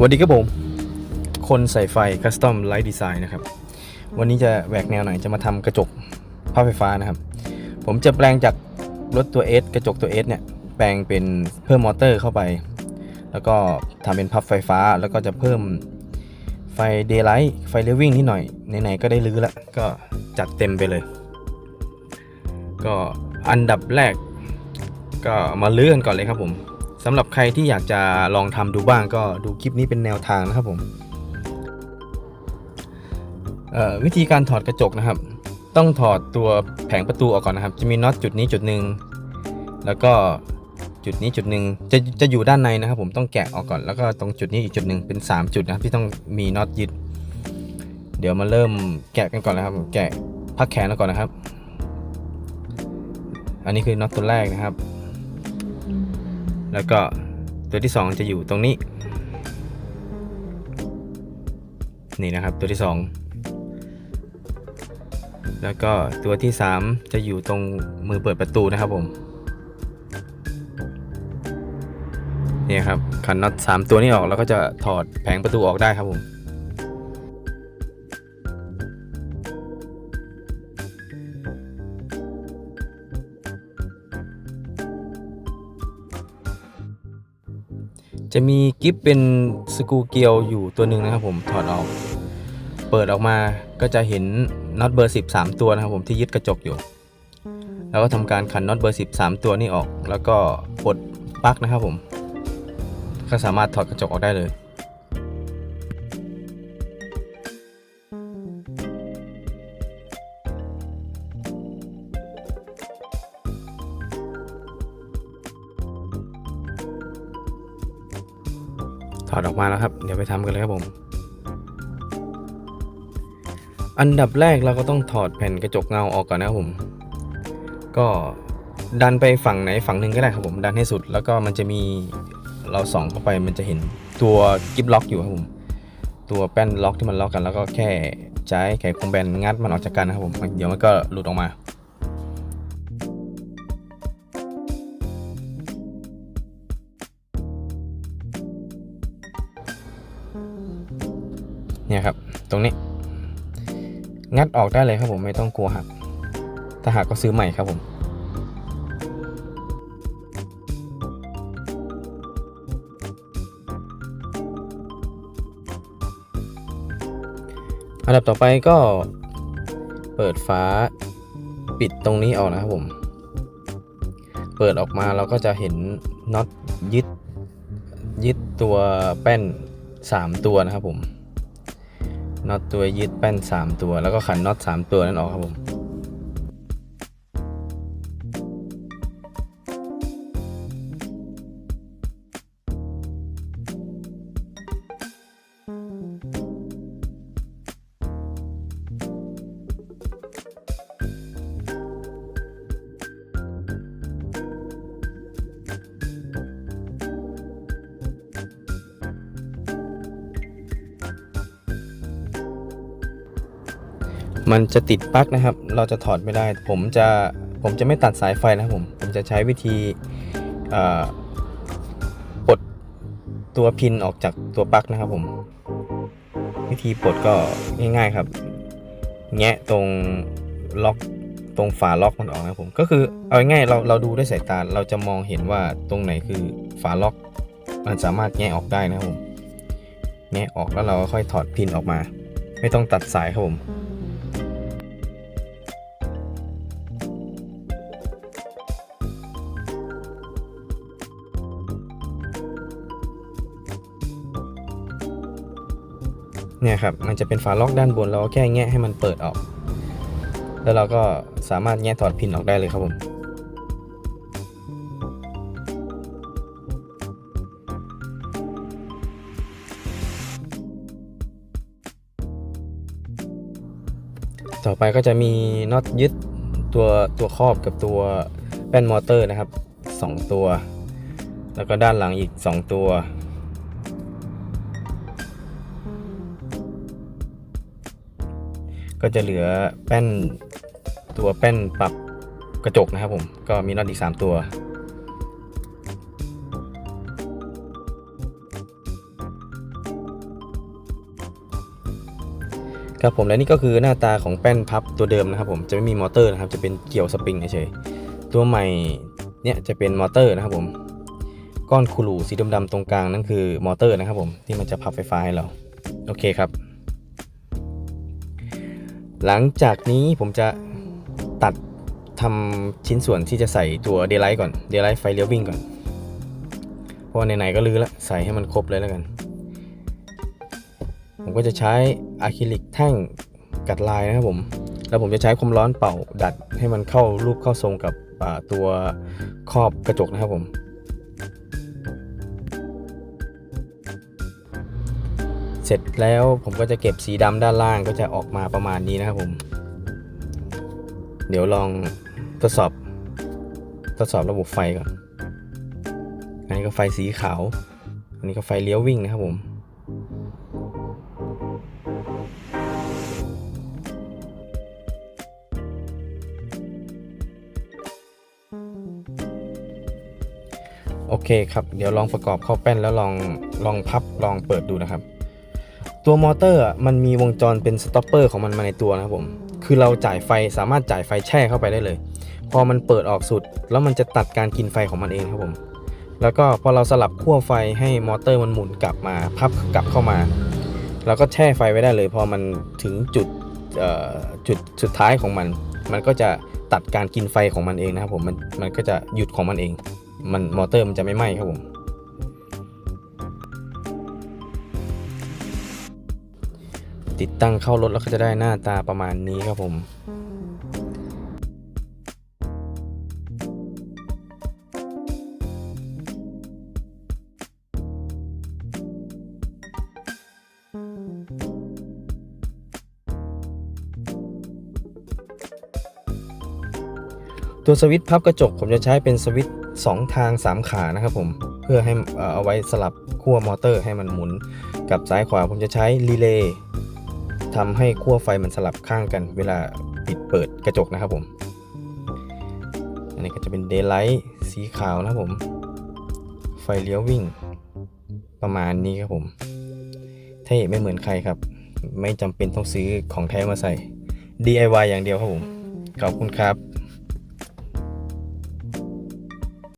สวัสดีครับผม คนใส่ไฟคัสตอมไลท์ดีไซน์นะครับ วันนี้จะแหวกแนวหน่อยจะมาทำกระจกภาพไฟฟ้านะครับ ผมจะแปลงจากรถตัว S กระจกตัว S เนี่ย แปลงเป็นเพิ่มมอเตอร์เข้าไป แล้วก็ทำเป็นพับไฟฟ้า แล้วก็จะเพิ่มไฟเดย์ไลท์ไฟเลวิ่งนิดหน่อย ไหนๆก็ได้รื้อล้วก็จัดเต็มไปเลย ก็อันดับแรกก็มาลื้อกันก่อนเลยครับผมำหรับใครที่อยากจะลองทำดูบ้างก็ดูคลิปนี้เป็นแนวทางนะครับผมวิธีการถอดกระจกนะครับ ต้องถอดตัวแผงประตูออกก่อนนะครับ จะมีน็อตจุดนี้จุดหนึ่งแล้วก็จุดนี้จุดหนึ่งจะจะอยู่ด้านในนะครับ ผมต้องแกะออกก่อนแล้วก็ตรงจุดนี้อีกจุดหนึ่งเป็น 3 จุดนะครับที่ต้องมีน็อตยึด เดี๋ยวมาเริ่มแกะกันก่อนนะครับ แกะพักแขนก่อนนะครับ อันนี้คือน็อตตัวแรกนะครับ แล้วก็ตัวที่ 2 จะอยู่ตรงนี้ นี่นะครับตัวที่ 2 แล้วก็ตัวที่ 3 จะอยู่ตรงมือเปิดประตูนะครับผมนี่ครับขันน็อต3ตัวนี้ออกแล้วก็จะถอดแผงประตูออกได้ครับผม จะมีกิฟเป็นสกรูเกลียวอยู่ตัวหนึ่งนะครับผมถอดออก เปิดออกมาก็จะเห็นน็อตเบอร์ 13 ตัวนะครับผมที่ยึดกระจกอยู่ แล้วก็ทำการขันน็อตเบอร์ 13 ตัวนี้ออก แล้วก็ปลดปลั๊กนะครับผม ก็สามารถถอดกระจกออกได้เลย ถอดออกมาแล้วครับ เดี๋ยวไปทำกันเลยครับผม อันดับแรกเราก็ต้องถอดแผ่นกระจกเงาออกก่อนนะครับผม ก็ดันไปฝั่งไหนฝั่งหนึ่งก็ได้ครับผม ดันให้สุด แล้วก็มันจะมีเราส่องเข้าไปมันจะเห็นตัวกิฟล็อกอยู่ครับผม ตัวแป้นล็อกที่มันล็อกกัน แล้วก็แค่ใช้ไขควงแบนงัดมันออกจากกันนะครับผม เดี๋ยวมันก็หลุดออกมา เนี่ยครับ ตรงนี้ งัดออกได้เลยครับผมไม่ต้องกลัวหัก ถ้าหักก็ซื้อใหม่ครับผมอันดับต่อไปก็เปิดฝาปิดตรงนี้ออกนะครับผม เปิดออกมาเราก็จะเห็นน็อตยึดยึดตัวแป้น 3 ตัวนะครับผม น็อตตัวยึดแป้น 3 ตัว แล้วก็ขันน็อต3ตัวนั่นออกครับผม มันจะติดปลั๊กนะครับ เราจะถอดไม่ได้ ผมจะผมจะไม่ตัดสายไฟนะครับผม ผมจะใช้วิธีปลดตัวพินออกจากตัวปลั๊กนะครับผม วิธีปลดก็ง่ายๆครับ แงะตรงล็อกตรงฝาล็อกมันออกนะผมก็คือเอาง่ายเราเราดูด้วยสายตาเราจะมองเห็นว่าตรงไหนคือฝาล็อก มันสามารถแงะออกได้นะครับผมแงะออกแล้วเราก็ค่อยถอดพินออกมา ไม่ต้องตัดสายครับผม เนี่ยครับมันจะเป็นฝาล็อกด้านบนเราก็แค่แงะให้มันเปิดออก แล้วเราก็สามารถแงะถอดพินออกได้เลยครับผมต่อไปก็จะมีน็อตยึดตัวตัวครอบกับตัวแป้นมอเตอร์นะครับ 2 ตัว แล้วก็ด้านหลังอีก 2 ตัว ก็จะเหลือแป้นตัวแป้นปรับกระจกนะครับผม ก็มีน็อตอีก 3 ตัว ครับผมและนี่ก็คือหน้าตาของแป้นพับตัวเดิมนะครับผมจะไม่มีมอเตอร์นะครับ จะเป็นเกี่ยวสปริงเฉยตัวใหม่เนี่ยจะเป็นมอเตอร์นะครับผม ก้อนคูลูสีดำๆตรงกลางนั่นคือมอเตอร์นะครับผมที่มันจะพับไฟฟ้าให้เรา โอเคครับ หลังจากนี้ผมจะตัดทำชิ้นส่วนที่จะใส่ตัวเดลไลท์ก่อนเดลไลท์ไฟเลี้ยววิ่งก่อน เพราะว่าไหนๆก็ลื้อแล้วใส่ให้มันครบเลยแล้วกัน ผมก็จะใช้อะคริลิกแท่งกัดลายนะครับผม แล้วผมจะใช้ความร้อนเป่าดัดให้มันเข้ารูปเข้าทรงกับอ่าตัวครอบกระจกนะครับผม เสร็จแล้วผมก็จะเก็บสีดำด้านล่างก็จะออกมาประมาณนี้นะครับผม เดี๋ยวลองทดสอบ ทดสอบระบบไฟก่อนอันนี้ก็ไฟสีขาว อันนี้ก็ไฟเลี้ยววิ่งนะครับผมโอเคครับ เดี๋ยวลองประกอบเข้าแป้นแล้วลองลองพับลองเปิดดูนะครับ ตัวมอเตอร์อะมันมีวงจรเป็นสต็อปเปอร์ของมันมาในตัวนะครับผม คือเราจ่ายไฟสามารถจ่ายไฟแช่เข้าไปได้เลย พอมันเปิดออกสุด แล้วมันจะตัดการกินไฟของมันเองครับผม แล้วก็พอเราสลับขั้วไฟให้มอเตอร์มันหมุนกลับมาพับกลับเข้ามา แล้วก็แช่ไฟไว้ได้เลย พอมันถึงจุดจุดสุดท้ายของมัน มันก็จะตัดการกินไฟของมันเองนะครับผม มันมันก็จะหยุดของมันเอง มันมอเตอร์มันจะไม่ไหม้ครับผม ติดตั้งเข้ารถแล้วก็จะได้หน้าตาประมาณนี้ครับผมตัวสวิตช์พับกระจกผมจะใช้เป็นสวิตช์2ทาง 3 ขานะครับผมเพื่อให้เอ่อเอาไว้สลับขั้วมอเตอร์ให้มันหมุน กับซ้ายขวาผมจะใช้รีเลย์ ทำให้ขั้วไฟมันสลับข้างกัน เวลาปิดเปิดกระจกนะครับผม อันนี้ก็จะเป็นเดย์ไลท์สีขาวนะครับผม ไฟเลี้ยววิ่งประมาณนี้ครับผมเท่ไม่เหมือนใครครับ ไม่จำเป็นต้องซื้อของแท้มาใส่ DIY อย่างเดียวครับผม ขอบคุณครับ